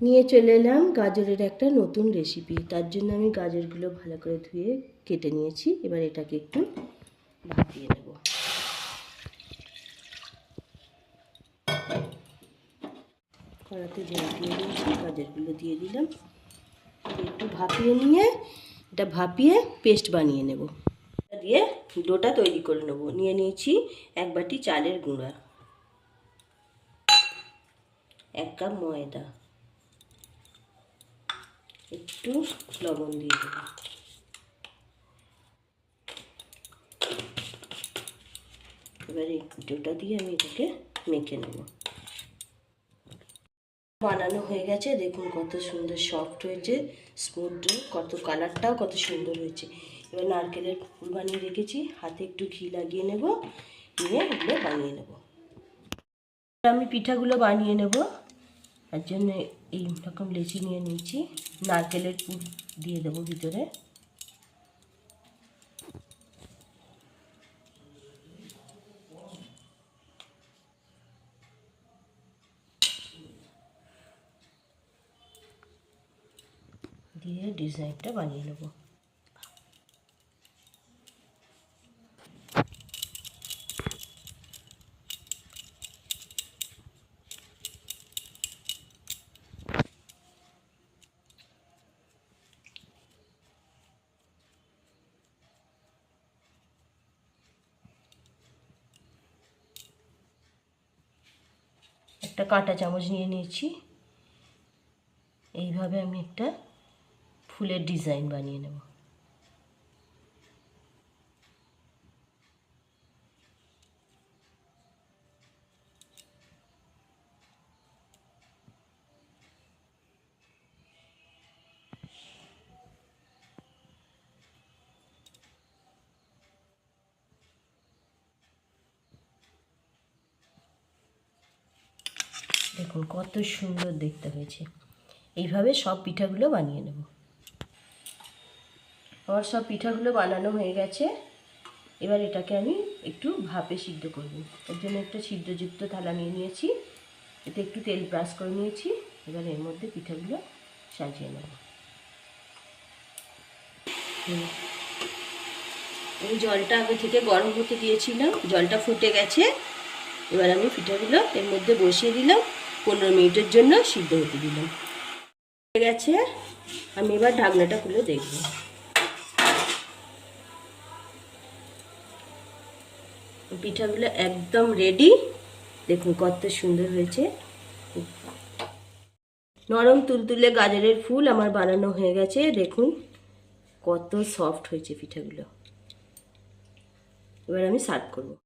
নিয়ে চলে এলাম গাজরের একটা নতুন রেসিপি তার জন্য আমি গাজরগুলো ভালো করে ধুয়ে কেটে নিয়েছি। এবার এটাকে একটু ভাপিয়ে নেব। কড়াতে জল দিয়ে দিয়েছি, গাজরগুলো দিয়ে দিলাম। একটু ভাপিয়ে নিয়ে, এটা ভাপিয়ে পেস্ট বানিয়ে নেব। দিয়ে ডোটা তৈরি করে নেব। নিয়ে নিয়েছি এক বাটি চালের গুঁড়া। এক কাপ ময়দা। একটু লবণ দিয়ে দেব। এবারে ডোটা দিয়ে আমি এটাকে মেখে নেব। বানানো হয়ে গেছে, দেখুন কত সুন্দর সফট হয়েছে স্মুথ কত কালারটাও কত সুন্দর হয়েছে। এবার নারকেলের ফুল বানিয়ে রেখেছি, হাতে একটু ঘি লাগিয়ে নেব, নিয়ে এগুলো বানিয়ে নেব। আমি পিঠাগুলো বানিয়ে নেব। তার জন্য এই রকম লেচি নিয়ে নিয়েছি। নারকেলের পুর দিয়ে দেবো ভিতরে। দিয়ে ডিজাইনটা বানিয়ে নেব। একটা কাঁটা চামচ নিয়ে নিয়েছি। এইভাবে আমি একটা ফুলের ডিজাইন বানিয়ে নেব। দেখুন, কত সুন্দর দেখতে হয়েছে। এইভাবে সব পিঠাগুলো বানিয়ে নেব। আমার সব পিঠাগুলো বানানো হয়ে গেছে। এবার এটাকে আমি একটু ভাপে সিদ্ধ করব। এর জন্য একটা ছিদ্রযুক্ত থালা নিয়ে নিয়েছি। এতে একটু তেল ব্রাশ করে নিয়েছি। এবার এর মধ্যে পিঠাগুলো সাজিয়ে নেব। আমি জলটা আগে থেকে গরম হতে দিয়েছিলাম। জলটা ফুটে গেছে। এবার আমি পিঠাগুলো এর মধ্যে বসিয়ে দিলাম। পনেরো মিনিটের জন্য সিদ্ধ হতে দিলাম। হয়ে গেছে, আমি এবার ঢাকনাটা খুলে দেখব। পিঠাগুলো একদম রেডি দেখুন কত সুন্দর হয়েছে। নরম তুলতুলে গাজরের ফুল আমার বানানো হয়ে গেছে। দেখুন কত সফট হয়েছে পিঠাগুলো। এবার আমি সার্ভ করব।